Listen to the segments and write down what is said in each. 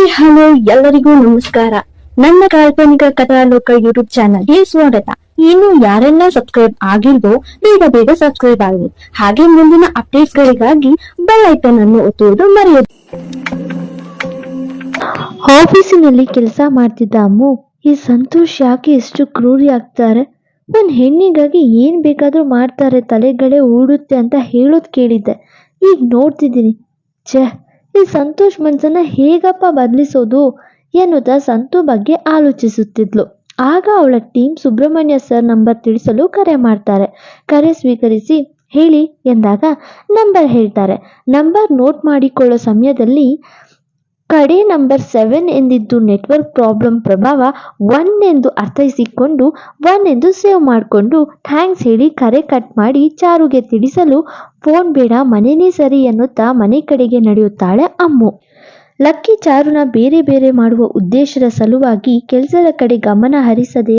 Hi, hello, ಎಲ್ಲರಿಗೂ ನಮಸ್ಕಾರ. ನನ್ನ ಕಾಲ್ಪನಿಕ ಕಥಾಲೋಕ ಯೂಟ್ಯೂಬ್ ಚಾನಲ್ಗೆ ಸ್ವಾಗತ. ಇನ್ನು ಯಾರೆಲ್ಲ ಸಬ್ಸ್ಕ್ರೈಬ್ ಆಗಿಲ್ವೋ, ಬೇಗ ಬೇಗ ಸಬ್ಸ್ಕ್ರೈಬ್ ಆಗಿ ಹಾಗೆ ಮುಂದಿನ ಅಪ್ಡೇಟ್ಸ್ ಗಳಿಗಾಗಿ ಬೆಲ್ ಐಕನ್ ಅನ್ನು ಒತ್ತುವುದು ಮರೆಯದು. ಆಫೀಸಿನಲ್ಲಿ ಕೆಲಸ ಮಾಡ್ತಿದ್ದ ಅಮ್ಮು, ಈ ಸಂತೋಷ್ ಯಾಕೆ ಎಷ್ಟು ಕ್ರೂರಿ ಆಗ್ತಾರೆ? ಒಂದ್ ಹೆಣ್ಣಿಗಾಗಿ ಏನ್ ಬೇಕಾದ್ರೂ ಮಾಡ್ತಾರೆ, ತಲೆಗಳೇ ಓಡುತ್ತೆ ಅಂತ ಹೇಳೋದ್ ಕೇಳಿದ್ದೆ. ಈಗ ನೋಡ್ತಿದ್ದೀನಿ. ಛೇ ಈ ಸಂತೋಷ್ ಮನ್ಸನ್ನ ಹೇಗಪ್ಪ ಬದಲಿಸೋದು ಎನ್ನುತ್ತಾ ಸಂತು ಬಗ್ಗೆ ಆಲೋಚಿಸುತ್ತಿದ್ಲು. ಆಗ ಅವಳ ಟೀಮ್ ಸುಬ್ರಹ್ಮಣ್ಯ ಸರ್ ನಂಬರ್ ತಿಳಿಸಲು ಕರೆ ಮಾಡ್ತಾರೆ. ಕರೆ ಸ್ವೀಕರಿಸಿ ಹೇಳಿ ಎಂದಾಗ ನಂಬರ್ ಹೇಳ್ತಾರೆ. ನಂಬರ್ ನೋಟ್ ಮಾಡಿಕೊಳ್ಳೋ ಸಮಯದಲ್ಲಿ ಕಡೆ ನಂಬರ್ ಸೆವೆನ್ ಎಂದಿದ್ದು ನೆಟ್ವರ್ಕ್ ಪ್ರಾಬ್ಲಮ್ ಪ್ರಭಾವ ಒನ್ ಎಂದು ಅರ್ಥೈಸಿಕೊಂಡು ಒನ್ ಎಂದು ಸೇವ್ ಮಾಡಿಕೊಂಡು ಥ್ಯಾಂಕ್ಸ್ ಹೇಳಿ ಕರೆ ಕಟ್ ಮಾಡಿ ಚಾರುಗೆ ತಿಳಿಸಲು ಫೋನ್ ಬೇಡ, ಮನೆನೇ ಸರಿ ಎನ್ನುತ್ತಾ ಮನೆ ಕಡೆಗೆ ನಡೆಯುತ್ತಾಳೆ ಅಮ್ಮು. ಲಕ್ಕಿ ಚಾರುನ ಬೇರೆ ಬೇರೆ ಮಾಡುವ ಉದ್ದೇಶದ ಸಲುವಾಗಿ ಕೆಲಸದ ಕಡೆ ಗಮನ ಹರಿಸದೆ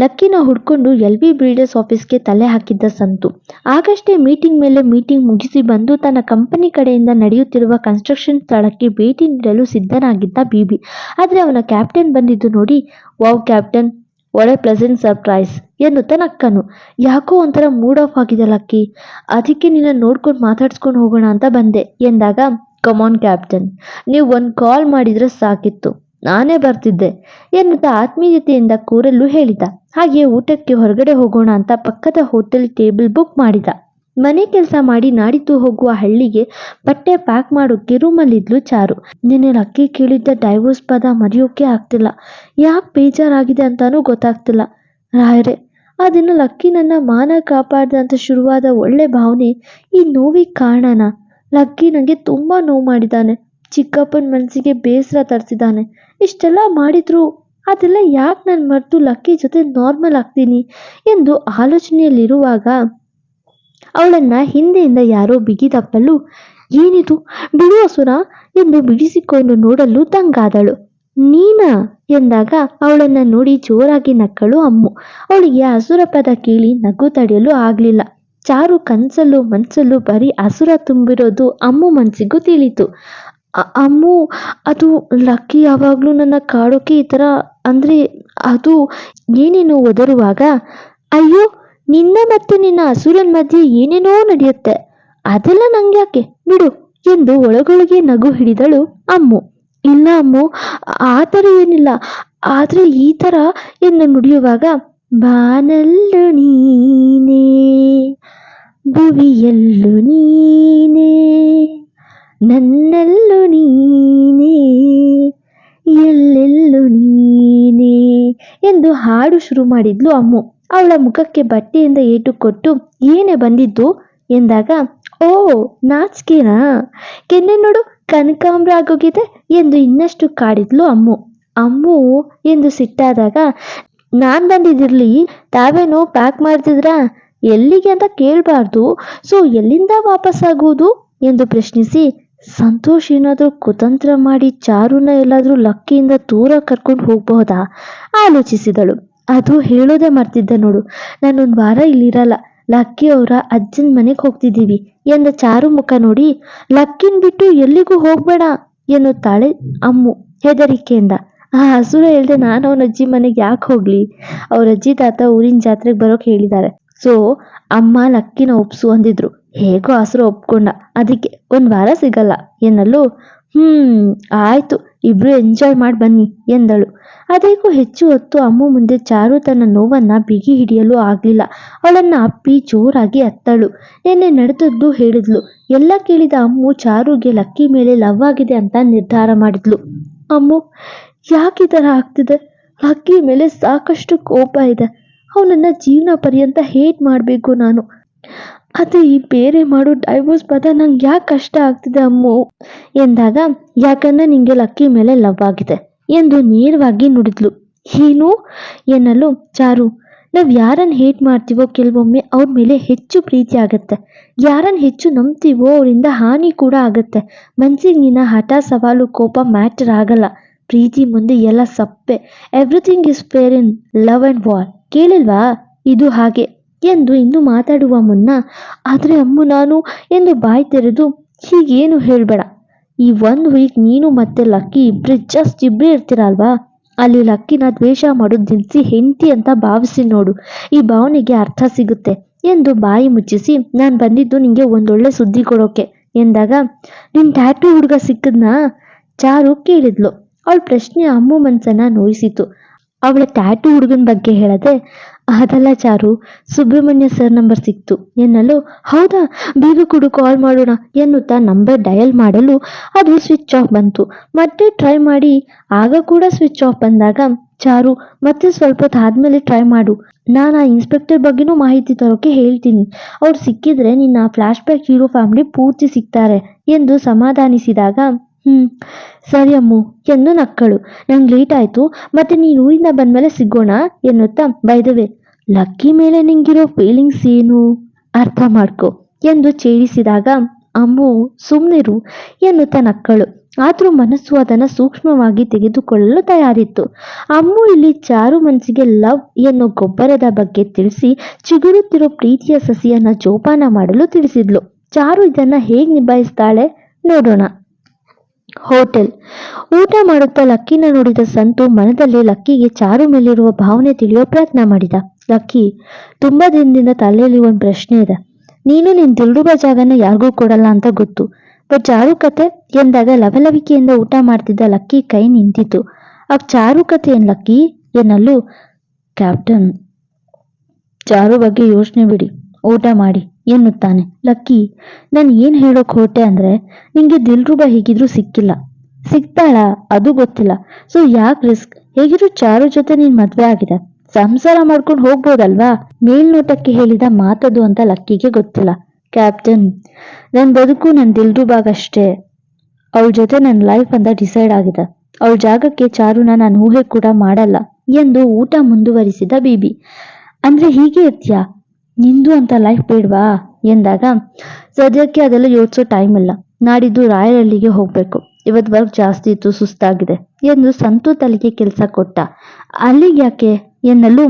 ಲಕ್ಕಿನ ಹುಡ್ಕೊಂಡು ಎಲ್ ವಿ ಬಿಲ್ಡರ್ಸ್ ಆಫೀಸ್ಗೆ ತಲೆ ಹಾಕಿದ್ದ ಸಂತು. ಆಗಷ್ಟೇ ಮೀಟಿಂಗ್ ಮೇಲೆ ಮೀಟಿಂಗ್ ಮುಗಿಸಿ ಬಂದು ತನ್ನ ಕಂಪನಿ ಕಡೆಯಿಂದ ನಡೆಯುತ್ತಿರುವ ಕನ್ಸ್ಟ್ರಕ್ಷನ್ ಸ್ಥಳಕ್ಕೆ ಭೇಟಿ ನೀಡಲು ಸಿದ್ಧನಾಗಿದ್ದ ಬಿಬಿ ಆದರೆ ಅವನ ಕ್ಯಾಪ್ಟನ್ ಬಂದಿದ್ದು ನೋಡಿ, ವಾವ್ ಕ್ಯಾಪ್ಟನ್ ಒಳ್ಳೆ ಪ್ಲೆಸೆಂಟ್ ಸರ್ಪ್ರೈಸ್ ಎನ್ನುತ್ತ ನಕ್ಕನು. ಯಾಕೋ ಒಂಥರ ಮೂಡ್ ಆಫ್ ಆಗಿದೆ ಲಕ್ಕಿ. ಅದಕ್ಕೆ ನಿನ್ನ ನೋಡ್ಕೊಂಡು ಮಾತಾಡ್ಸ್ಕೊಂಡು ಹೋಗೋಣ ಅಂತ ಬಂದೆ ಎಂದಾಗ ಕಮಾನ್ ಕ್ಯಾಪ್ಟನ್, ನೀವು ಒಂದು ಕಾಲ್ ಮಾಡಿದ್ರೆ ಸಾಕಿತ್ತು. ನಾನೇ ಬರ್ತಿದ್ದೆ. ಎನ್ನುತ್ತ ಆತ್ಮೀಯತೆಯಿಂದ ಕೂರಲು ಹೇಳಿದ. ಹಾಗೆ ಊಟಕ್ಕೆ ಹೊರಗಡೆ ಹೋಗೋಣ ಅಂತ ಪಕ್ಕದ ಹೋಟೆಲ್ ಟೇಬಲ್ ಬುಕ್ ಮಾಡಿದ. ಮನೆ ಕೆಲಸ ಮಾಡಿ ನಾಡಿದ್ದು ಹೋಗುವ ಹಳ್ಳಿಗೆ ಬಟ್ಟೆ ಪ್ಯಾಕ್ ಮಾಡೋಕ್ಕೆ ರೂಮಲ್ಲಿದ್ಲು ಚಾರು. ನಿನ್ನೆ ಲಕ್ಕಿ ಕೇಳಿದ್ದ ಡೈವೋರ್ಸ್ ಪದ ಮರೆಯೋಕೆ ಆಗ್ತಿಲ್ಲ. ಯಾಕೆ ಬೇಜಾರಾಗಿದೆ ಅಂತಾನೂ ಗೊತ್ತಾಗ್ತಿಲ್ಲ. ರಾಯರೆ ಆ ದಿನ ಲಕ್ಕಿ ನನ್ನ ಮಾನ ಕಾಪಾಡ್ದಂತ ಶುರುವಾದ ಒಳ್ಳೆ ಭಾವನೆ ಈ ನೋವಿಗೆ ಕಾರಣನ? ಲಕ್ಕಿ ನನಗೆ ತುಂಬ ನೋವು ಮಾಡಿದ್ದಾನೆ ಚಿಕ್ಕಪ್ಪನ ಮನಸ್ಸಿಗೆ ಬೇಸರ ತರಿಸಿದ್ದಾನೆ ಇಷ್ಟೆಲ್ಲ ಮಾಡಿದ್ರು. ಅದೆಲ್ಲ ಯಾಕೆ ನಾನು ಮರೆತು ಲಕ್ಕಿ ಜೊತೆ ನಾರ್ಮಲ್ ಆಗ್ತೀನಿ ಎಂದು ಆಲೋಚನೆಯಲ್ಲಿರುವಾಗ ಅವಳನ್ನ ಹಿಂದೆಯಿಂದ ಯಾರೋ ಬಿಗಿದಪ್ಪಲು, ಏನಿದು? ಬಿಡು ಅಸುರ ಎಂದು ಬಿಡಿಸಿಕೊಂಡು ನೋಡಲು ತಂಗಾದಳು ನೀನಾ? ಎಂದಾಗ ಅವಳನ್ನ ನೋಡಿ ಜೋರಾಗಿ ನಕ್ಕಳು ಅಮ್ಮು. ಅವಳಿಗೆ ಹಸುರ ಪದ ಕೇಳಿ ನಗು ತಡೆಯಲು ಆಗ್ಲಿಲ್ಲ. ಚಾರು ಕನ್ಸಲ್ಲೂ ಮನ್ಸಲ್ಲು ಬರೀ ಹಸುರ ತುಂಬಿರೋದು ಅಮ್ಮು ಮನಸ್ಸಿಗೂ ತಿಳಿತು. ಅಮ್ಮು, ಅದು ಲಕ್ಕಿ ಯಾವಾಗಲೂ ನನ್ನ ಕಾಡೋಕೆ ಈ ಥರ ಅಂದರೆ ಅದು ಏನೇನೋ ಒದರುವಾಗ, ಅಯ್ಯೋ, ನಿನ್ನ ಮತ್ತೆ ನಿನ್ನ ಹಸುರನ ಮಧ್ಯೆ ಏನೇನೋ ನಡೆಯುತ್ತೆ. ಅದೆಲ್ಲ ನಂಗ್ಯಾಕೆ? ಬಿಡು ಎಂದು ಒಳಗೊಳಗೆ ನಗು ಹಿಡಿದಳು ಅಮ್ಮು. ಇಲ್ಲ ಅಮ್ಮು, ಆ ಥರ ಏನಿಲ್ಲ. ಆದರೆ ಈ ಥರ ಎಂದು ನುಡಿಯುವಾಗ, ಬಾನಲ್ಲು ನೀನೇ, ಭುವಿಯಲ್ಲು ನೀನೇ. ನನ್ನಲ್ಲೂ ನೀನೇ, ಎಲ್ಲೆಲ್ಲೂ ನೀನೇ ಎಂದು ಹಾಡು ಶುರು ಮಾಡಿದ್ಲು ಅಮ್ಮು. ಅವಳ ಮುಖಕ್ಕೆ ಬಟ್ಟೆಯಿಂದ ಏಟು ಕೊಟ್ಟು ಏನೇ ಬಂದಿದ್ದು? ಎಂದಾಗ, ಓ, ನಾಚಿಕೆನಾ? ಕೆನ್ನೆ ನೋಡು, ಕನಕಾಂಬ್ರ ಆಗೋಗಿದೆ ಎಂದು ಇನ್ನಷ್ಟು ಕಾಡಿದ್ಲು ಅಮ್ಮು. ಅಮ್ಮು ಎಂದು ಸಿಟ್ಟಾದಾಗ, ನಾನು ಬಂದಿದ್ದಿರಲಿ, ತಾವೇನೋ ಪ್ಯಾಕ್ ಮಾಡ್ತಿದ್ರಾ? ಎಲ್ಲಿಗೆ ಅಂತ ಕೇಳಬಾರ್ದು. ಸೊ, ಎಲ್ಲಿಂದ ವಾಪಸ್ ಆಗುವುದು ಎಂದು ಪ್ರಶ್ನಿಸಿ ಸಂತೋಷ್ ಏನಾದರೂ ಕುತಂತ್ರ ಮಾಡಿ ಚಾರುನ ಎಲ್ಲಾದರೂ ಲಕ್ಕಿಯಿಂದ ದೂರ ಕರ್ಕೊಂಡು ಹೋಗಬಹುದಾ? ಆಲೋಚಿಸಿದಳು. ಅದು ಹೇಳೋದೇ ಮರ್ತಿದ್ದೆ ನೋಡು. ನಾನೊಂದು ವಾರ ಇಲ್ಲಿರಲ್ಲ. ಲಕ್ಕಿ ಅವರ ಅಜ್ಜನ ಮನೆಗೆ ಹೋಗ್ತಿದ್ದೀವಿ ಎಂದ ಚಾರು ಮುಖ ನೋಡಿ, ಲಕ್ಕಿನ್ ಬಿಟ್ಟು ಎಲ್ಲಿಗೂ ಹೋಗ್ಬೇಡ ಎನ್ನುತ್ತಾಳೆ ಅಮ್ಮು ಹೆದರಿಕೆಯಿಂದ. ಆ ಹಸುರ ಹೇಳ್ದೆ ನಾನು ಅವನ ಅಜ್ಜಿ ಮನೆಗೆ ಯಾಕೆ ಹೋಗ್ಲಿ? ಅವ್ರ ಅಜ್ಜಿ ತಾತ ಊರಿನ ಜಾತ್ರೆಗೆ ಬರೋಕೆ ಹೇಳಿದ್ದಾರೆ. ಸೊ ಅಮ್ಮ ಲಕ್ಕಿನ ಒಪ್ಸು ಅಂದಿದ್ರು. ಹೇಗೋ ಹಸ್ರು ಒಪ್ಕೊಂಡ. ಅದಕ್ಕೆ ಒಂದು ವಾರ ಸಿಗಲ್ಲ. ಎನ್ನಲು ಹ್ಮ್, ಆಯ್ತು. ಇಬ್ರು ಎಂಜಾಯ್ ಮಾಡಿ ಬನ್ನಿ ಎಂದಳು. ಅದಕ್ಕೂ ಹೆಚ್ಚು ಹೊತ್ತು ಅಮ್ಮ ಮುಂದೆ ಚಾರು ತನ್ನ ನೋವನ್ನ ಬಿಗಿ ಹಿಡಿಯಲು ಆಗ್ಲಿಲ್ಲ. ಅವಳನ್ನ ಅಪ್ಪಿ ಜೋರಾಗಿ ಅತ್ತಳು. ನಿನ್ನೆ ನಡೆದದ್ದು ಹೇಳಿದ್ಲು. ಎಲ್ಲ ಕೇಳಿದ ಅಮ್ಮು ಚಾರುಗೆ ಲಕ್ಕಿ ಮೇಲೆ ಲವ್ ಆಗಿದೆ ಅಂತ ನಿರ್ಧಾರ ಮಾಡಿದ್ಲು. ಅಮ್ಮು, ಯಾಕೆ ಈ ಆಗ್ತಿದೆ? ಲಕ್ಕಿ ಮೇಲೆ ಸಾಕಷ್ಟು ಕೋಪ ಇದೆ. ಅವನನ್ನ ಜೀವನ ಪರ್ಯಂತ ಹೇಟ್ ಮಾಡಬೇಕು ನಾನು. ಅದು ಈ ಬೇರೆ ಮಾಡೋ ಡೈವೋರ್ಸ್ ಪದ ನಂಗೆ ಯಾಕೆ ಕಷ್ಟ ಆಗ್ತಿದೆ ಅಮ್ಮು? ಎಂದಾಗ, ಯಾಕಂದ್ರೆ ನಿಂಗೆ ಲಕ್ಕಿ ಮೇಲೆ ಲವ್ ಆಗಿದೆ ಎಂದು ನೇರವಾಗಿ ನುಡಿದ್ಲು. ಏನು? ಎನ್ನಲು, ಚಾರು, ನಾವು ಯಾರನ್ನ ಹೇಟ್ ಮಾಡ್ತೀವೋ ಕೆಲವೊಮ್ಮೆ ಅವ್ರ ಮೇಲೆ ಹೆಚ್ಚು ಪ್ರೀತಿ ಆಗತ್ತೆ. ಯಾರನ್ನ ಹೆಚ್ಚು ನಂಬ್ತೀವೋ ಅವರಿಂದ ಹಾನಿ ಕೂಡ ಆಗತ್ತೆ. ಮನ್ಸಿಗೆ ನಿನ್ನ ಹಠ, ಸವಾಲು, ಕೋಪ ಮ್ಯಾಟರ್ ಆಗಲ್ಲ. ಪ್ರೀತಿ ಮುಂದೆ ಎಲ್ಲ ಸಪ್ಪೆ. Everything is fair in love and war ಕೇಳಿಲ್ವಾ? ಇದು ಹಾಗೆ ಎಂದು ಇನ್ನು ಮಾತಾಡುವ ಮುನ್ನ, ಆದರೆ ಅಮ್ಮು ನಾನು ಎಂದು ಬಾಯಿ ತೆರೆದು, ಹೀಗೇನು ಹೇಳಬೇಡ. ಈ ಒಂದು ವೀಕ್ ನೀನು ಮತ್ತೆ ಲಕ್ಕಿ ಇಬ್ರು, ಜಸ್ಟ್ ಇಬ್ಬರೇ ಇರ್ತೀರಲ್ವಾ? ಅಲ್ಲಿ ಲಕ್ಕಿನ ದ್ವೇಷ ಮಾಡೋದು ನಿಲ್ಲಿಸಿ ಹೆಂಡತಿ ಅಂತ ಭಾವಿಸಿ ನೋಡು. ಈ ಭಾವನೆಗೆ ಅರ್ಥ ಸಿಗುತ್ತೆ ಎಂದು ಬಾಯಿ ಮುಚ್ಚಿಸಿ, ನಾನು ಬಂದಿದ್ದು ನಿಂಗೆ ಒಂದೊಳ್ಳೆ ಸುದ್ದಿ ಕೊಡೋಕೆ ಎಂದಾಗ ನಿನ್ನ ಟ್ಯಾಟೂ ಹುಡುಗ ಸಿಕ್ಕದ್ನಾ? ಚಾರು ಕೇಳಿದ್ಲು. ಅವಳ ಪ್ರಶ್ನೆ ಅಮ್ಮು ಮನ್ಸನ್ನ ನೋಯಿಸಿತು. ಅವಳ ಟ್ಯಾಟು ಹುಡುಗನ ಬಗ್ಗೆ ಹೇಳದೆ, ಅದಲ್ಲ ಚಾರು, ಸುಬ್ರಹ್ಮಣ್ಯ ಸರ್ ನಂಬರ್ ಸಿಕ್ತು. ಎನ್ನಲು, ಹೌದಾ, ಬೇಗ ಕೊಡು ಕಾಲ್ ಮಾಡೋಣ. ಎನ್ನುತ್ತಾ ನಂಬರ್ ಡಯಲ್ ಮಾಡಲು ಅದು ಸ್ವಿಚ್ ಆಫ್ ಬಂತು. ಮತ್ತೆ ಟ್ರೈ ಮಾಡಿ, ಆಗ ಕೂಡ ಸ್ವಿಚ್ ಆಫ್ ಬಂದಾಗ, ಚಾರು, ಮತ್ತೆ ಸ್ವಲ್ಪ ಹೊತ್ತು ಆದ್ಮೇಲೆ ಟ್ರೈ ಮಾಡು. ನಾನು ಆ ಇನ್ಸ್ಪೆಕ್ಟರ್ ಬಗ್ಗೆನೂ ಮಾಹಿತಿ ತರೋಕೆ ಹೇಳ್ತೀನಿ. ಅವ್ರು ಸಿಕ್ಕಿದ್ರೆ ನಿನ್ನ ಫ್ಲಾಶ್ ಬ್ಯಾಕ್ ಹೀರೋ ಫ್ಯಾಮಿಲಿ ಪೂರ್ತಿ ಸಿಗ್ತಾರೆ ಎಂದು ಸಮಾಧಾನಿಸಿದಾಗ ಹ್ಮ್. ಸರಿ ಅಮ್ಮು, ಎಂದು ನಕ್ಕಳು. ನಂಗೆ ಲೇಟ್ ಆಯ್ತು, ಮತ್ತೆ ನೀನು ಊರಿಂದ ಬಂದ್ಮೇಲೆ ಸಿಗೋಣ, ಎನ್ನುತ್ತಾ ಬೈದವೆ. ಲಕ್ಕಿ ಮೇಲೆ ನಿಂಗಿರೋ ಫೀಲಿಂಗ್ಸ್ ಏನು? ಅರ್ಥ ಮಾಡ್ಕೊ, ಎಂದು ಛೇಡಿಸಿದಾಗ, ಅಮ್ಮು ಸುಮ್ಮನಿರು ಎನ್ನುತ್ತಾ ನಕ್ಕಳು. ಆದ್ರೂ ಮನಸ್ಸು ಅದನ್ನ ಸೂಕ್ಷ್ಮವಾಗಿ ತೆಗೆದುಕೊಳ್ಳಲು ತಯಾರಿತ್ತು. ಅಮ್ಮು ಇಲ್ಲಿ ಚಾರು ಮನಸ್ಸಿಗೆ ಲವ್ ಎನ್ನೋ ಗೊಬ್ಬರದ ಬಗ್ಗೆ ತಿಳಿಸಿ, ಚಿಗುರುತ್ತಿರೋ ಪ್ರೀತಿಯ ಸಸಿಯನ್ನ ಜೋಪಾನ ಮಾಡಲು ತಿಳಿಸಿದ್ಲು. ಚಾರು ಇದನ್ನ ಹೇಗ್ ನಿಭಾಯಿಸ್ತಾಳೆ ನೋಡೋಣ. ಹೋಟೆಲ್. ಊಟ ಮಾಡುತ್ತಾ ಲಕ್ಕಿನ ನೋಡಿದ ಸಂತು ಮನದಲ್ಲಿ ಲಕ್ಕಿಗೆ ಚಾರು ಮೇಲಿರುವ ಭಾವನೆ ತಿಳಿಯೋ ಪ್ರಯತ್ನ ಮಾಡಿದ. ಲಕ್ಕಿ, ತುಂಬಾ ದಿನದಿಂದ ತಲೆಯಲ್ಲಿ ಒಂದು ಪ್ರಶ್ನೆ ಇದೆ. ನೀನು ನಿನ್ ದಿಲ್ಡುಬ ಜಾಗನ ಯಾರಿಗೂ ಕೊಡಲ್ಲ ಅಂತ ಗೊತ್ತು. ಬಟ್ ಚಾರು ಕತೆ ಎಂದಾಗ ಲವಲವಿಕೆಯಿಂದ ಊಟ ಮಾಡ್ತಿದ್ದ ಲಕ್ಕಿ ಕೈ ನಿಂತಿತು ಆಗ ಚಾರು ಕತೆ ಏನ್ ಲಕ್ಕಿ? ಎನ್ನಲು, ಕ್ಯಾಪ್ಟನ್, ಚಾರು ಬಗ್ಗೆ ಯೋಚನೆ ಬಿಡಿ. ಊಟ ಮಾಡಿ. ಎನ್ನುತ್ತಾನೆ. ಲಕ್ಕಿ, ನಾನು ಏನ್ ಹೇಳೋಕ್ ಹೊರಟೆ ಅಂದ್ರೆ, ನಿಂಗೆ ದಿಲ್ರುಬ ಹೇಗಿದ್ರು ಸಿಕ್ಕಿಲ್ಲ. ಸಿಗ್ತಾಳ ಅದು ಗೊತ್ತಿಲ್ಲ. ಸೊ ಯಾಕೆ ರಿಸ್ಕ್ ಹೇಗಿದ್ರು ಚಾರು ಜೊತೆ ನೀನ್ ಮದ್ವೆ ಆಗಿದೆ. ಸಂಸಾರ ಮಾಡ್ಕೊಂಡು ಹೋಗ್ಬೋದಲ್ವಾ? ಮೇಲ್ನೋಟಕ್ಕೆ ಹೇಳಿದ ಮಾತದು ಅಂತ ಲಕ್ಕಿಗೆ ಗೊತ್ತಿಲ್ಲ. ಕ್ಯಾಪ್ಟನ್ ನನ್ನ ಬದುಕು ನನ್ ದಿಲ್ರುಬಾಗಷ್ಟೇ. ಅವಳ ಜೊತೆ ನನ್ನ ಲೈಫ್ ಅಂತ ಡಿಸೈಡ್ ಆಗಿದೆ. ಅವಳ ಜಾಗಕ್ಕೆ ಚಾರುನ ನಾನು ಊಹೆ ಕೂಡ ಮಾಡಲ್ಲ ಎಂದು ಊಟ ಮುಂದುವರಿಸಿದ ಬೀಬಿ ಅಂದ್ರೆ ಹೀಗೆ ಇರ್ತೀಯಾ? ನಿಂದು ಅಂತ ಲೈಫ್ ಬೇಡ್ವಾ? ಎಂದಾಗ, ಸದ್ಯಕ್ಕೆ ಅದೆಲ್ಲ ಯೋಚಿಸೋ ಟೈಮ್ ಇಲ್ಲ. ನಾಡಿದ್ದು ರಾಯರಳ್ಳಿಗೆ ಹೋಗ್ಬೇಕು. ಇವತ್ತು ವರ್ಕ್ ಜಾಸ್ತಿ ಇತ್ತು, ಸುಸ್ತಾಗಿದೆ ಎಂದು ಸಂತು ತಲೆಗೆ ಕೆಲಸ ಕೊಟ್ಟ. ಅಲ್ಲಿಗೆ ಯಾಕೆ? ಎನ್ನಲು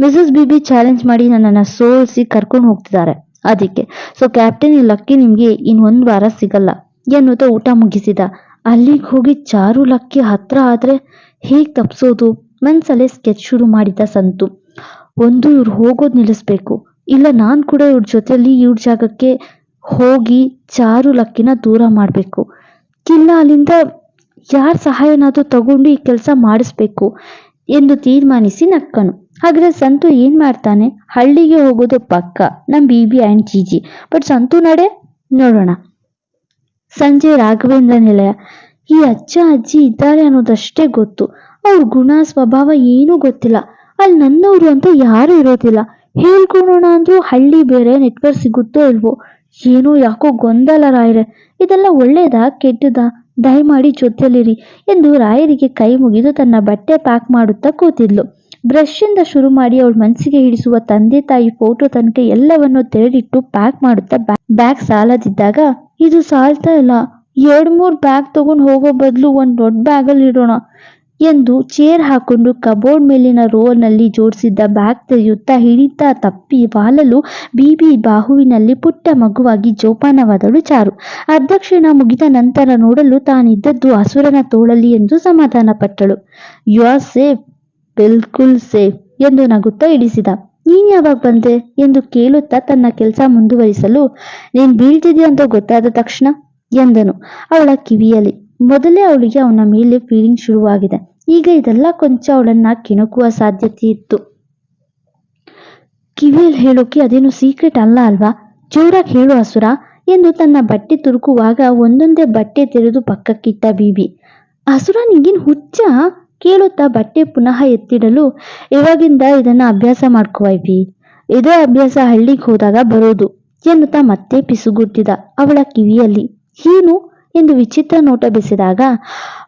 ಮಿಸಸ್ ಬಿಬಿ ಚಾಲೆಂಜ್ ಮಾಡಿ ನನ್ನನ್ನು ಸೋಲಿಸಿ ಕರ್ಕೊಂಡು ಹೋಗ್ತಿದ್ದಾರೆ. ಅದಕ್ಕೆ ಸೊ ಕ್ಯಾಪ್ಟನ್ ಲಕ್ಕಿ ನಿಮ್ಗೆ ಇನ್ ಒಂದ್ ವಾರ ಸಿಗಲ್ಲ ಎನ್ನುತ್ತಾ ಊಟ ಮುಗಿಸಿದ. ಅಲ್ಲಿಗೆ ಹೋಗಿ ಚಾರು ಲಕ್ಕಿ ಹತ್ರ ಆದ್ರೆ ಹೇಗ್ ತಪ್ಸೋದು? ಮನ್ಸಲ್ಲೇ ಸ್ಕೆಚ್ ಶುರು ಮಾಡಿದ ಸಂತು. ಒಂದು ಇವ್ರು ಹೋಗೋದು ನಿಲ್ಲಿಸ್ಬೇಕು. ಇಲ್ಲ, ನಾನು ಕೂಡ ಇವ್ರ ಜೊತೆಯಲ್ಲಿ ಇವ್ರ ಜಾಗಕ್ಕೆ ಹೋಗಿ ಚಾರು ಲಕ್ಕಿನ ದೂರ ಮಾಡಬೇಕು. ಇಲ್ಲ ಅಲ್ಲಿಂದ ಯಾರ ಸಹಾಯನಾದ್ರೂ ತಗೊಂಡು ಈ ಕೆಲಸ ಮಾಡಿಸ್ಬೇಕು ಎಂದು ತೀರ್ಮಾನಿಸಿ ನಕ್ಕನು. ಹಾಗಾದ್ರೆ ಸಂತು ಏನ್ ಮಾಡ್ತಾನೆ? ಹಳ್ಳಿಗೆ ಹೋಗೋದು ಪಕ್ಕ, ನಮ್ BB and GG but Santu ನಡೆ, ನೋಡೋಣ. ಸಂಜೆ ರಾಘವೇಂದ್ರ ನಿಲಯ. ಈ ಅಜ್ಜ, ಅಜ್ಜಿ ಇದ್ದಾರೆ ಅನ್ನೋದಷ್ಟೇ ಗೊತ್ತು. ಅವ್ರ ಗುಣ, ಸ್ವಭಾವ ಏನೂ ಗೊತ್ತಿಲ್ಲ. ಅಲ್ಲಿ ನನ್ನವರು ಅಂತ ಯಾರು ಇರೋದಿಲ್ಲ. ಹೇಳ್ಕೊಳೋಣ ಅಂದ್ರೂ ಹಳ್ಳಿ ಬೇರೆ ನೆಟ್ವರ್ಕ್ ಸಿಗುತ್ತೋ ಇಲ್ವೋ? ಏನೋ ಯಾಕೋ ಗೊಂದಲ ರಾಯರೆ. ಇದೆಲ್ಲ ಒಳ್ಳೇದಾ ಕೆಟ್ಟದಾ? ದಯಮಾಡಿ ಜೊತೆಲಿರಿ ಎಂದು ರಾಯರಿಗೆ ಕೈ ಮುಗಿದು ತನ್ನ ಬಟ್ಟೆ ಪ್ಯಾಕ್ ಮಾಡುತ್ತಾ ಕೂತಿದ್ಲು. ಬ್ರಷ್ ಇಂದ ಶುರು ಮಾಡಿ ಅವಳ ಮನಸ್ಸಿಗೆ ಹಿಡಿಸುವ ತಂದೆ ತಾಯಿ ಫೋಟೋ ತನಕ ಎಲ್ಲವನ್ನು ತೆರೆದಿಟ್ಟು ಪ್ಯಾಕ್ ಮಾಡುತ್ತಾ ಬ್ಯಾಗ್ ಸಾಲದಿದ್ದಾಗ, ಇದು ಸಾಲ್ತಾ ಇಲ್ಲ? ಎರಡ್ ಮೂರ್ ಬ್ಯಾಗ್ ತಗೊಂಡ್ ಹೋಗೋ ಬದಲು ಒಂದ್ ದೊಡ್ಡ ಬ್ಯಾಗಲ್ಲಿ ಇಡೋಣ ಎಂದು ಚೇರ್ ಹಾಕೊಂಡು ಕಬೋರ್ಡ್ ಮೇಲಿನ ರೋನಲ್ಲಿ ಜೋಡಿಸಿದ್ದ ಬ್ಯಾಗ್ ತೆರೆಯುತ್ತಾ ಹಿಡಿತಾ ತಪ್ಪಿ ವಾಲಲು ಬೀಬಿ ಬಾಹುವಿನಲ್ಲಿ ಪುಟ್ಟ ಮಗುವಾಗಿ ಜೋಪಾನವಾದಳು ಚಾರು. ಅರ್ಧಕ್ಷಣ ಮುಗಿದ ನಂತರ ನೋಡಲು ತಾನಿದ್ದದ್ದು ಅಸುರನ ತೋಳಲ್ಲಿ ಎಂದು ಸಮಾಧಾನ ಪಟ್ಟಳು. ಯು ಆರ್ ಸೇಫ್ ಬಿಲ್ಕುಲ್ ಸೇಫ್ ಎಂದು ನಗುತ್ತಾ ಇಳಿಸಿದ. ನೀನ್ ಯಾವಾಗ ಬಂದೆ? ಎಂದು ಕೇಳುತ್ತಾ ತನ್ನ ಕೆಲಸ ಮುಂದುವರಿಸಲು, ನೀನ್ ಬೀಳ್ತಿದ್ಯಾ ಅಂತ ಗೊತ್ತಾದ ತಕ್ಷಣ? ಎಂದನು ಅವಳ ಕಿವಿಯಲ್ಲಿ. ಮೊದಲೇ ಅವಳಿಗೆ ಅವನ ಮೇಲೆ ಫೀಲಿಂಗ್ ಶುರುವಾಗಿದೆ. ಈಗ ಇದೆಲ್ಲ ಕೊಂಚ ಅವಳನ್ನ ಕೆಣಕುವ ಸಾಧ್ಯತೆ ಇತ್ತು. ಕಿವಿಯಲ್ಲಿ ಹೇಳೋಕೆ ಅದೇನು ಸೀಕ್ರೆಟ್ ಅಲ್ಲ ಅಲ್ವಾ? ಜೋರಾಗಿ ಹೇಳು ಅಸುರ ಎಂದು ತನ್ನ ಬಟ್ಟೆ ತುರುಕುವಾಗ ಒಂದೊಂದೇ ಬಟ್ಟೆ ತೆರೆದು ಪಕ್ಕಕ್ಕಿಟ್ಟ ಬೀಬಿ. ಹಸುರ ನಿಗಿನ್ ಹುಚ್ಚ? ಕೇಳುತ್ತಾ ಬಟ್ಟೆ ಪುನಃ ಎತ್ತಿಡಲು ಇವಾಗಿಂದ ಇದನ್ನ ಅಭ್ಯಾಸ ಮಾಡ್ಕೋ ಬಿ ಇದೇ ಅಭ್ಯಾಸ ಹಳ್ಳಿಗೆ ಹೋದಾಗ ಬರೋದು ಎನ್ನುತ್ತಾ ಮತ್ತೆ ಪಿಸುಗುಟ್ಟಿದ ಅವಳ ಕಿವಿಯಲ್ಲಿ. ಏನು? ಎಂದು ವಿಚಿತ್ರ ನೋಟ ಬಿಸಿದಾಗ,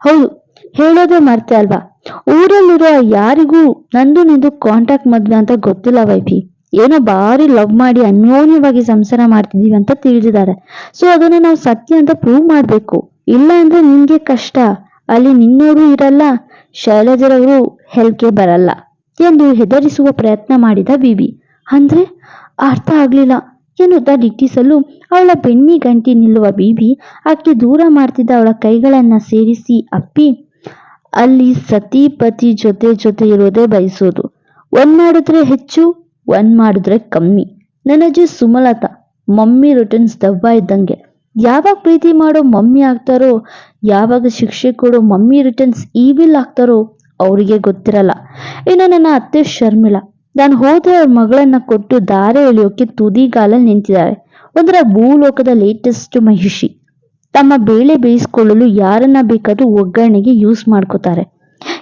ಹೌದು, ಹೇಳೋದೇ ಮರ್ತೆ ಅಲ್ವಾ? ಊರಲ್ಲಿರೋ ಯಾರಿಗೂ ನಂದು ನಿಂದು ಕಾಂಟ್ಯಾಕ್ಟ್ ಮದ್ವೆ ಅಂತ ಗೊತ್ತಿಲ್ಲ ವೈಫಿ. ಏನೋ ಬಾರಿ ಲವ್ ಮಾಡಿ ಅನ್ಯೋನ್ಯವಾಗಿ ಸಂಸಾರ ಮಾಡ್ತಿದೀವಿ ಅಂತ ತಿಳಿದಿದ್ದಾರೆ. ಸೊ ಅದನ್ನ ನಾವು ಸತ್ಯ ಅಂತ ಪ್ರೂವ್ ಮಾಡ್ಬೇಕು. ಇಲ್ಲ ಅಂದ್ರೆ ನಿನ್ಗೆ ಕಷ್ಟ. ಅಲ್ಲಿ ನಿನ್ನೋರು ಇರಲ್ಲ, ಶೈಲಜರವರು ಹೆಲ್ಕೆ ಬರಲ್ಲ ಎಂದು ಹೆದರಿಸುವ ಪ್ರಯತ್ನ ಮಾಡಿದ ಬಿಬಿ. ಅಂದ್ರೆ ಅರ್ಥ ಆಗ್ಲಿಲ್ಲ. ಎನ್ನುತ್ತಾ ದಿಟ್ಟಿಸಲು ಅವಳ ಬೆನ್ನಿ ಗಂಟಿ ನಿಲ್ಲುವ ಬೀಬಿ ಆಕೆ ದೂರ ಮಾಡ್ತಿದ್ದ ಅವಳ ಕೈಗಳನ್ನ ಸೇರಿಸಿ ಅಪ್ಪಿ, ಅಲ್ಲಿ ಸತಿ ಪತಿ ಜೊತೆ ಜೊತೆ ಇರೋದೇ ಬಯಸೋದು. ಒಂದ್ ಮಾಡಿದ್ರೆ ಹೆಚ್ಚು, ಒಂದ್ ಮಾಡಿದ್ರೆ ಕಮ್ಮಿ. ನನಜಿ ಸುಮಲತಾ, ಮಮ್ಮಿ ರಿಟರ್ನ್ಸ್ ದೆವ್ವ ಇದ್ದಂಗೆ. ಯಾವಾಗ ಪ್ರೀತಿ ಮಾಡೋ ಮಮ್ಮಿ ಆಗ್ತಾರೋ, ಯಾವಾಗ ಶಿಕ್ಷೆ ಕೊಡೋ ಮಮ್ಮಿ ರಿಟರ್ನ್ಸ್ ಈವಿಲ್ ಆಗ್ತಾರೋ ಅವರಿಗೆ ಗೊತ್ತಿರಲ್ಲ. ಇನ್ನು ನನ್ನ ಅತ್ತೆ ಶರ್ಮಿಳಾ ನಾನು ಹೋದ್ರೆ ಅವ್ರ ಮಗಳನ್ನ ಕೊಟ್ಟು ದಾರೆ ಎಳೆಯೋಕೆ ತುದಿಗಾಲಲ್ಲಿ ನಿಂತಿದ್ದಾಳೆ ಒಂದರ ಭೂಲೋಕದ ಲೇಟೆಸ್ಟ್ ಮಹಿಷಿ. ತಮ್ಮ ಬೇಳೆ ಬೇಯಿಸ್ಕೊಳ್ಳಲು ಯಾರನ್ನ ಬೇಕಾದ್ರೂ ಒಗ್ಗರಣೆಗೆ ಯೂಸ್ ಮಾಡ್ಕೋತಾರೆ.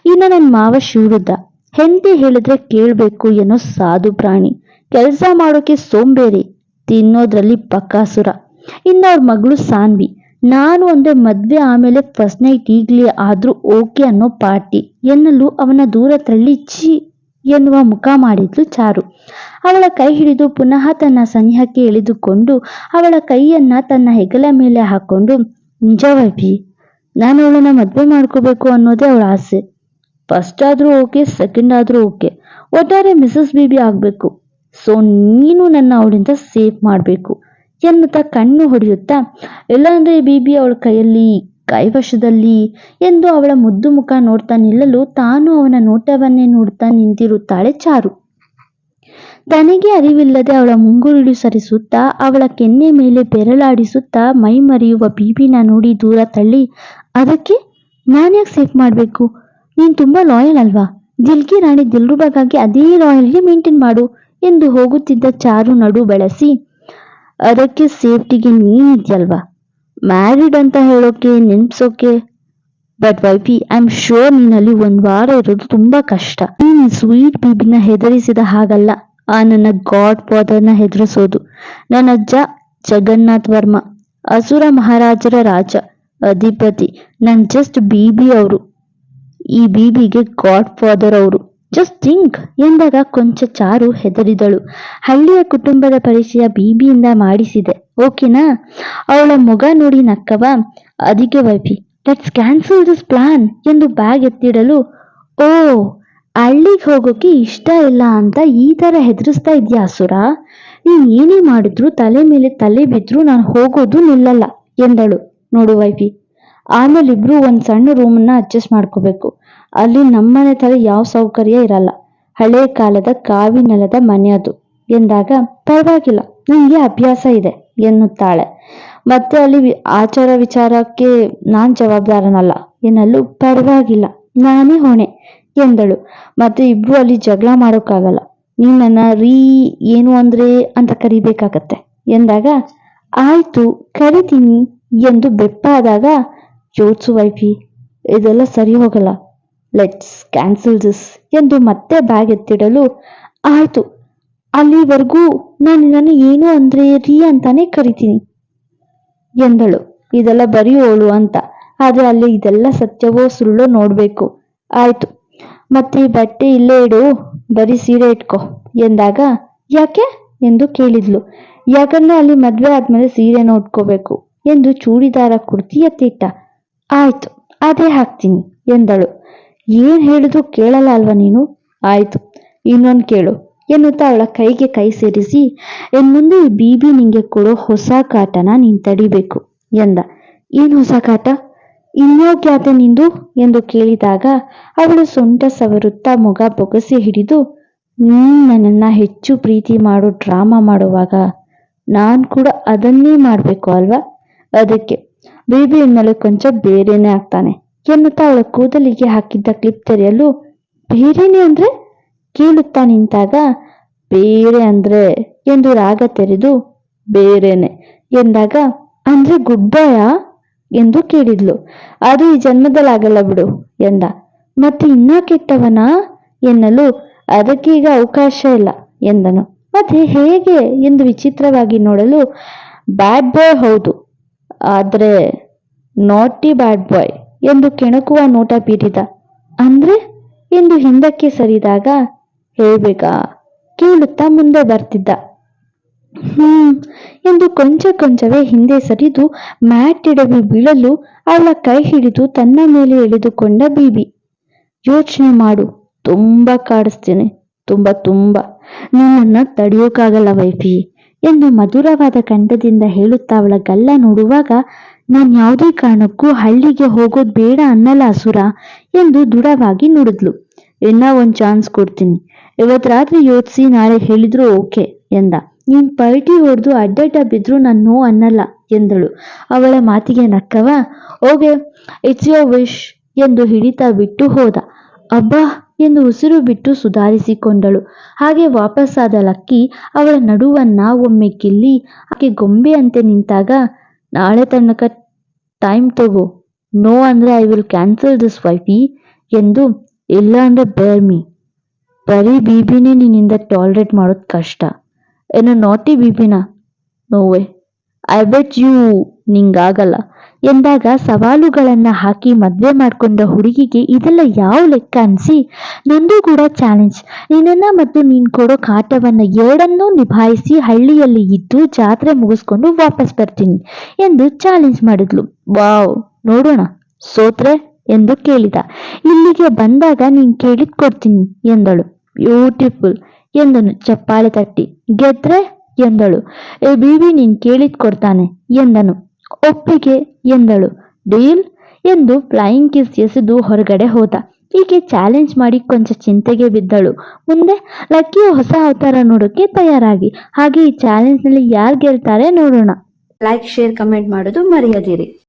ಇನ್ನು ನನ್ನ ಮಾವ ಶಿವರುದ್ದ. ಹೆಂಡತಿ ಹೇಳಿದ್ರೆ ಕೇಳ್ಬೇಕು ಏನೋ ಸಾಧು ಪ್ರಾಣಿ. ಕೆಲಸ ಮಾಡೋಕೆ ಸೋಂಬೇರಿ. ತಿನ್ನೋದ್ರಲ್ಲಿ ಪಕ್ಕಾಸುರ. ಇನ್ನು ಅವ್ರ ಮಗಳು ಸಾನ್ವಿ. ನಾನು ಅಂದ್ರೆ ಮದ್ವೆ ಆಮೇಲೆ ಫಸ್ಟ್ ನೈಟ್ ಈಗ್ಲೇ ಆದ್ರೂ ಓಕೆ ಅನ್ನೋ ಪಾರ್ಟಿ. ಎನ್ನಲು ಅವನ ದೂರ ತಳ್ಳಿ ಛೀ. ಎನ್ನುವ ಮುಖ ಮಾಡಿದ್ಲು ಚಾರು. ಅವಳ ಕೈ ಹಿಡಿದು ಪುನಃ ತನ್ನ ಸನಿಹಕ್ಕೆ ಎಳೆದುಕೊಂಡು ಅವಳ ಕೈಯನ್ನ ತನ್ನ ಹೆಗಲ ಮೇಲೆ ಹಾಕೊಂಡು ನಿಜವಾಗಿ ನಾನು ಅವಳನ್ನ ಮದ್ವೆ ಮಾಡ್ಕೋಬೇಕು ಅನ್ನೋದೇ ಅವಳ ಆಸೆ. ಫಸ್ಟ್ ಆದ್ರೂ ಓಕೆ ಸೆಕೆಂಡ್ ಆದ್ರೂ ಓಕೆ ಒಟ್ಟಾರೆ ಮಿಸಸ್ ಬಿಬಿ ಆಗ್ಬೇಕು. ಸೊ ನೀನು ನನ್ನ ಅವಳಿಂದ ಸೇವ್ ಮಾಡಬೇಕು ಎನ್ನುತ್ತಾ ಕಣ್ಣು ಹೊಡೆಯುತ್ತಾ ಇಲ್ಲಾಂದ್ರೆ ಬಿಬಿ ಅವಳ ಕೈಯಲ್ಲಿ ಕೈವಶದಲ್ಲಿ ಎಂದು ಅವಳ ಮುದ್ದು ಮುಖ ನೋಡ್ತಾ ನಿಲ್ಲಲು ತಾನು ಅವನ ನೋಟವನ್ನೇ ನೋಡ್ತಾ ನಿಂತಿರುತ್ತಾಳೆ ಚಾರು. ತನಗೆ ಅರಿವಿಲ್ಲದೆ ಅವಳ ಮುಂಗುರುಳು ಸರಿಸುತ್ತಾ ಅವಳ ಕೆನ್ನೆ ಮೇಲೆ ಬೆರಳಾಡಿಸುತ್ತಾ ಮೈ ಮರೆಯುವ ಬೀಬಿನ ನೋಡಿ ದೂರ ತಳ್ಳಿ, ಅದಕ್ಕೆ? ನಾನ್ಯಾಕೆ ಸೇಫ್ ಮಾಡಬೇಕು? ನೀನು ತುಂಬಾ ಲಾಯಲ್ ಅಲ್ವಾ? ದಿಲ್ಗಿ ರಾಣಿ ದಿಲ್ರುಬಾಗಾಗಿ ಅದೇ ಲಾಯಲ್ಗೆ ಮೇಂಟೈನ್ ಮಾಡು ಎಂದು ಹೋಗುತ್ತಿದ್ದ ಚಾರು ನಡು ಬಳಸಿ, ಅದಕ್ಕೆ ಸೇಫ್ಟಿಗೆ ನೀನಿದ್ಯಲ್ವಾ ಮ್ಯಾರಿಡ್ ಅಂತ ಹೇಳೋಕೆ, ನೆನ್ಪಿಸೋಕೆ. But wifey I am sure ನೀನಲ್ಲಿ ಒಂದ್ ವಾರ ಇರೋದು ತುಂಬಾ ಕಷ್ಟ. ನೀನ್ ಸ್ವೀಟ್ ಬೀಬಿನ ಹೆದರಿಸಿದ ಹಾಗಲ್ಲ. ಆ ನನ್ನ ಗಾಡ್ ಫಾದರ್ನ ಹೆದರಿಸೋದು. ನನ್ನ ಅಜ್ಜ ಜಗನ್ನಾಥ್ ವರ್ಮ, ಅಸುರ ಮಹಾರಾಜರ ರಾಜ, ಅಧಿಪತಿ. ನನ್ ಜಸ್ಟ್ ಬೀಬಿ ಅವರು. ಈ ಬೀಬಿಗೆ ಗಾಡ್ ಫಾದರ್ ಅವರು. ಜಸ್ಟ್ ಥಿಂಕ್ ಎಂದಾಗ ಕೊಂಚ ಚಾರು ಹೆದರಿದಳು. ಹಳ್ಳಿಯ ಕುಟುಂಬದ ಪರಿಚಯ ಬೀಬಿಯಿಂದ ಮಾಡಿಸಿದೆ. ಓಕೆನಾ? ಅವಳ ಮೊಗ ನೋಡಿ ನಕ್ಕವ ಅದಕ್ಕೆ wifey let's cancel this plan ಎಂದು ಬ್ಯಾಗ್ ಎತ್ತಿಡಲು, ಓ, ಹಳ್ಳಿಗೆ ಹೋಗೋಕೆ ಇಷ್ಟ ಇಲ್ಲ ಅಂತ ಈ ಥರ ಹೆದರಿಸ್ತಾ ಇದೆಯಾ ಸುರ? ನೀನು ಏನೇ ಮಾಡಿದ್ರು ತಲೆ ಮೇಲೆ ತಲೆ ಬಿದ್ದರೂ ನಾನು ಹೋಗೋದು ನಿಲ್ಲಲ್ಲ ಎಂದಳು. ನೋಡು ವೈಫಿ ಆಮೇಲೆ ಇಬ್ರು ಒಂದು ಸಣ್ಣ ರೂಮನ್ನ ಅಡ್ಜಸ್ಟ್ ಮಾಡ್ಕೋಬೇಕು. ಅಲ್ಲಿ ನಮ್ಮನೆ ತರ ಯಾವ ಸೌಕರ್ಯ ಇರಲ್ಲ. ಹಳೆ ಕಾಲದ ಕಾವಿ ನೆಲದ ಮನೆ ಅದು. ಎಂದಾಗ, ಪರವಾಗಿಲ್ಲ, ನಂಗೆ ಅಭ್ಯಾಸ ಇದೆ ಎನ್ನುತ್ತಾಳೆ. ಮತ್ತೆ ಅಲ್ಲಿ ಆಚಾರ ವಿಚಾರಕ್ಕೆ ನಾನ್ ಜವಾಬ್ದಾರನಲ್ಲ. ಎನ್ನಲು ಪರವಾಗಿಲ್ಲ, ನಾನೇ ಹೊಣೆ, ಎಂದಳು. ಮತ್ತೆ ಇಬ್ರು ಅಲ್ಲಿ ಜಗಳ ಮಾಡೋಕ್ಕಾಗಲ್ಲ. ನೀನನ್ನ ನನ್ನ ರೀ, ಏನು ಅಂದ್ರೆ ಅಂತ ಕರಿಬೇಕಾಗತ್ತೆ. ಎಂದಾಗ, ಆಯ್ತು, ಕರಿತೀನಿ, ಎಂದು ಬೆಪ್ಪಾದಾಗ ಜೋತ್ಸು ವೈಫಿ, ಇದೆಲ್ಲ ಸರಿ ಹೋಗಲ್ಲ. ಲೆಟ್ಸ್ ಕ್ಯಾನ್ಸಲ್ ದಿಸ್ ಎಂದು ಮತ್ತೆ ಬ್ಯಾಗ್ ಎತ್ತಿಡಲು ಆಯ್ತು. ಅಲ್ಲಿವರೆಗೂ ನಾನು ನನ್ನ ಏನು ಅಂದ್ರೆ ರೀ ಅಂತಾನೆ ಕರಿತೀನಿ ಎಂದಳು. ಇದೆಲ್ಲ ಬರೆಯೋಳು ಅಂತ. ಆದ್ರೆ ಅಲ್ಲಿ ಇದೆಲ್ಲ ಸತ್ಯವೋ ಸುಳ್ಳೋ ನೋಡ್ಬೇಕು. ಆಯ್ತು. ಮತ್ತೆ ಈ ಬಟ್ಟೆ ಇಲ್ಲೇ ಇಡು. ಬರೀ ಸೀರೆ ಇಟ್ಕೋ ಎಂದಾಗ ಯಾಕೆ ಎಂದು ಕೇಳಿದ್ಲು. ಯಾಕಂದ್ರೆ ಅಲ್ಲಿ ಮದ್ವೆ ಆದ್ಮೇಲೆ ಸೀರೆ ನೋಡ್ಕೋಬೇಕು ಎಂದು ಚೂಡಿದಾರ ಕುರ್ತಿ ಎತ್ತಿಟ್ಟ ಆಯ್ತು, ಅದೇ ಹಾಕ್ತೀನಿ ಎಂದಳು. ಏನ್ ಹೇಳಿದ್ರು ಕೇಳಲ್ಲ ಅಲ್ವಾ ನೀನು? ಆಯ್ತು, ಇನ್ನೊಂದು ಕೇಳು. ಎನ್ನುತ್ತಾ ಅವಳ ಕೈಗೆ ಕೈ ಸೇರಿಸಿ ಇನ್ ಮುಂದೆ ಈ ಬೀಬಿ ನಿಂಗೆ ಕೊಡೋ ಹೊಸ ಕಾಟನ ನೀನ್ ತಡಿಬೇಕು ಎಂದ. ಏನ್ ಹೊಸ ಕಾಟ? ಇನ್ಯೋ ಖ್ಯಾತೆ ನಿಂದು? ಎಂದು ಕೇಳಿದಾಗ, ಅವಳು ಸೊಂಟ ಸವರುತ್ತಾ ಮೊಗ ಬೊಗಸಿ ಹಿಡಿದು, ನೀನ್ ನನ್ನನ್ನ ಹೆಚ್ಚು ಪ್ರೀತಿ ಮಾಡೋ ಡ್ರಾಮಾ ಮಾಡುವಾಗ ನಾನ್ ಕೂಡ ಅದನ್ನೇ ಮಾಡ್ಬೇಕು ಅಲ್ವಾ? ಅದಕ್ಕೆ, ಬೇಬಿ ಮೇಲೆ ಕೊಂಚ ಬೇರೆನೆ ಆಗ್ತಾನೆ. ಎನ್ನುತ್ತಾ ಅವಳ ಕೂದಲಿಗೆ ಹಾಕಿದ್ದ ಕ್ಲಿಪ್ ತೆರೆಯಲು ಬೇರೆನೆ ಅಂದ್ರೆ ಕೇಳುತ್ತಾ ನಿಂತಾಗ, ಬೇರೆ ಅಂದ್ರೆ ಎಂದು ರಾಗ ತೆರೆದು, ಬೇರೆನೆ ಎಂದಾಗ, ಅಂದ್ರೆ ಗುಡ್ ಬಾಯ ಎಂದು ಕೇಳಿದ್ಲು. ಅದು ಈ ಜನ್ಮದಲ್ಲಾಗಲ್ಲ ಬಿಡು ಎಂದ. ಮತ್ತೆ ಇನ್ನ ಕೆಟ್ಟವನ ಎನ್ನಲು ಅದಕ್ಕೀಗ ಅವಕಾಶ ಇಲ್ಲ ಎಂದನು. ಮತ್ತೆ ಹೇಗೆ ಎಂದು ವಿಚಿತ್ರವಾಗಿ ನೋಡಲು ಬ್ಯಾಡ್ ಬಾಯ್ ಹೌದು. ಆದ್ರೆ ಇ ಬ್ಯಾಡ್ ಬಾಯ್ ಎಂದು ಕೆಣಕುವ ನೋಟ ಬೀರಿದ. ಅಂದ್ರೆ? ಎಂದು ಹಿಂದಕ್ಕೆ ಸರಿದಾಗ ಹೇಳ್ಬೇಕಾ? ಕೇಳುತ್ತಾ ಮುಂದೆ ಬರ್ತಿದ್ದ. ಹ್ಮ್, ಎಂದು ಕೊಂಚ ಕೊಂಚವೇ ಹಿಂದೆ ಸರಿದು ಮ್ಯಾಟ್ ಎಡವಿ ಬೀಳಲು ಅವಳ ಕೈ ಹಿಡಿದು ತನ್ನ ಮೇಲೆ ಎಳೆದುಕೊಂಡ ಬೀಬಿ. ಯೋಚನೆ ಮಾಡು, ತುಂಬಾ ಕಾಡಿಸ್ತೀನಿ, ತುಂಬಾ ತುಂಬಾ. ನಿನ್ನನ್ನ ತಡೆಯೋಕ್ಕಾಗಲ್ಲ ವೈಫಿ, ಎಂದು ಮಧುರವಾದ ಕಂಠದಿಂದ ಹೇಳುತ್ತಾ ಅವಳ ಗಲ್ಲ ನೋಡುವಾಗ ನಾನು ಯಾವುದೇ ಕಾರಣಕ್ಕೂ ಹಳ್ಳಿಗೆ ಹೋಗೋದು ಬೇಡ ಅನ್ನಲ್ಲ ಅಸುರ ಎಂದು ದೃಢವಾಗಿ ನುಡಿದ್ಲು. ಇನ್ನ ಒಂದು ಚಾನ್ಸ್ ಕೊಡ್ತೀನಿ. ಇವತ್ತು ರಾತ್ರಿ ಯೋಚಿಸಿ ನಾಳೆ ಹೇಳಿದ್ರು ಓಕೆ ಎಂದ. ನೀನ್ ಪಲ್ಟಿ ಹೊಡೆದು ಅಡ್ಡಡ್ಡ ಬಿದ್ರು ನಾನು ನೋ ಅನ್ನಲ್ಲ ಎಂದಳು. ಅವಳ ಮಾತಿಗೆ ನಕ್ಕವ ಓಗೆ ಇಟ್ಸ್ ಯೋರ್ ವಿಶ್ ಎಂದು ಹಿಡಿತಾ ಬಿಟ್ಟು ಹೋದ. ಅಬ್ಬಾ ಎಂದು ಉಸಿರು ಬಿಟ್ಟು ಸುಧಾರಿಸಿಕೊಂಡಳು. ಹಾಗೆ ವಾಪಸ್ಸಾದ ಲಕ್ಕಿ ಅವಳ ನಡುವನ್ನ ಒಮ್ಮೆ ಕಿಲ್ಲಿ, ಆಕೆ ಗೊಂಬೆಯಂತೆ ನಿಂತಾಗ ನಾಳೆ ತನಕ ಟೈಮ್ ತಗೋ. ನೋ ಅಂದ್ರೆ I will cancel this wifey ಎಂದು ಇಲ್ಲ ಅಂದ್ರೆ ಬೇರ್ ಮೀ ಬರೀ ಬೀಬಿನೇ ನಿನ್ನಿಂದ ಟಾಲ್ರೇಟ್ ಮಾಡೋದು ಕಷ್ಟ. ಏನೋ ನಾಟಿ ಬೀಬಿನ ನೋವೆ ಐ ಬೆಟ್ ಯು ನಿಂಗಾಗಲ್ಲ. ಎಂದಾಗ ಸವಾಲುಗಳನ್ನು ಹಾಕಿ ಮದುವೆ ಮಾಡ್ಕೊಂಡ ಹುಡುಗಿಗೆ ಇದೆಲ್ಲ ಯಾವ ಲೆಕ್ಕ ಅನ್ಸಿ? ನಂದು ಕೂಡ ಚಾಲೆಂಜ್ ನಿನ್ನ ಮತ್ತು ನೀನು ಕೊಡೋ ಕಾಟವನ್ನ ಎರಡನ್ನೂ ನಿಭಾಯಿಸಿ ಹಳ್ಳಿಯಲ್ಲಿ ಇದ್ದು ಜಾತ್ರೆ ಮುಗಿಸ್ಕೊಂಡು ವಾಪಸ್ ಬರ್ತೀನಿ ಎಂದು ಚಾಲೆಂಜ್ ಮಾಡಿದ್ಲು. ವಾವ್, ನೋಡೋಣ. ಸೋತ್ರೆ ಎಂದು ಕೇಳಿದ. ಇಲ್ಲಿಗೆ ಬಂದಾಗ ನೀನು ಕೇಳಿದ್ ಕೊಡ್ತೀನಿ ಎಂದಳು. ಬ್ಯೂಟಿಫುಲ್ ಎಂದನು ಚಪ್ಪಾಳೆ ತಟ್ಟಿ. ಗೆದ್ರೆ ಎಂದಳು. ಏ ಬೀಬಿ ನೀನ್ ಕೇಳಿದ್ ಕೊಡ್ತಾನೆ ಎಂದನು. ಒಪ್ಪಿಗೆ ಎಂದಳು. ಡೀಲ್ ಎಂದು ಫ್ಲೈಯಿಂಗ್ ಕಿಸ್ ಎಸೆದು ಹೊರಗಡೆ ಹೋದ. ಹೀಗೆ ಚಾಲೆಂಜ್ ಮಾಡಿ ಕೊಂಚ ಚಿಂತೆಗೆ ಬಿದ್ದಳು. ಮುಂದೆ ಲಕ್ಕಿಯ ಹೊಸ ಅವತಾರ ನೋಡೋಕೆ ತಯಾರಾಗಿ. ಹಾಗೆ ಈ ಚಾಲೆಂಜ್ನಲ್ಲಿ ಯಾರು ಗೆಲ್ತಾರೆ ನೋಡೋಣ. ಲೈಕ್ ಶೇರ್ ಕಮೆಂಟ್ ಮಾಡೋದು ಮರೆಯದಿರಿ.